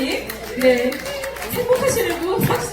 하나님 네. 행복하시려고 박수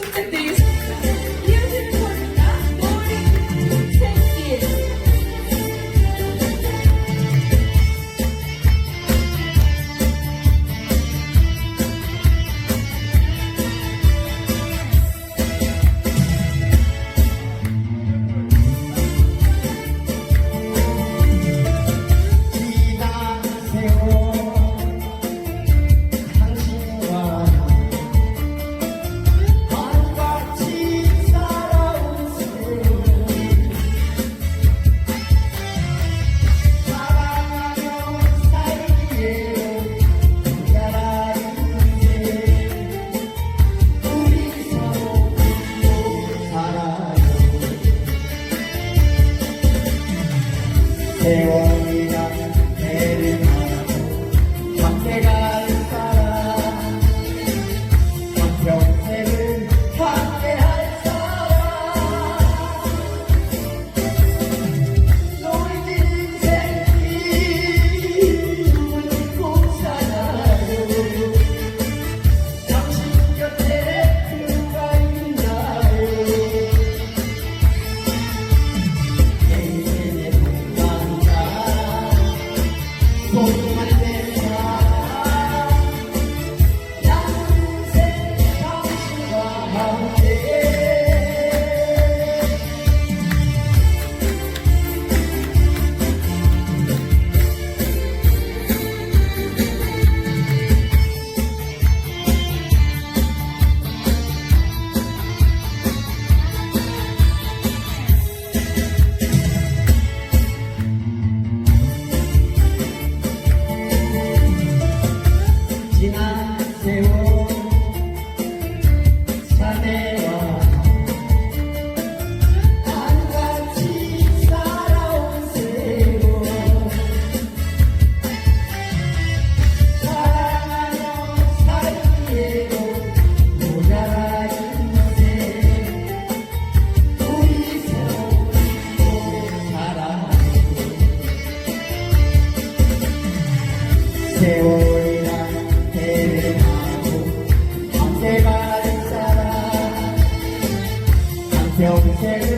He 세월이나 해를 가고 밤새 가는 사람 한평생을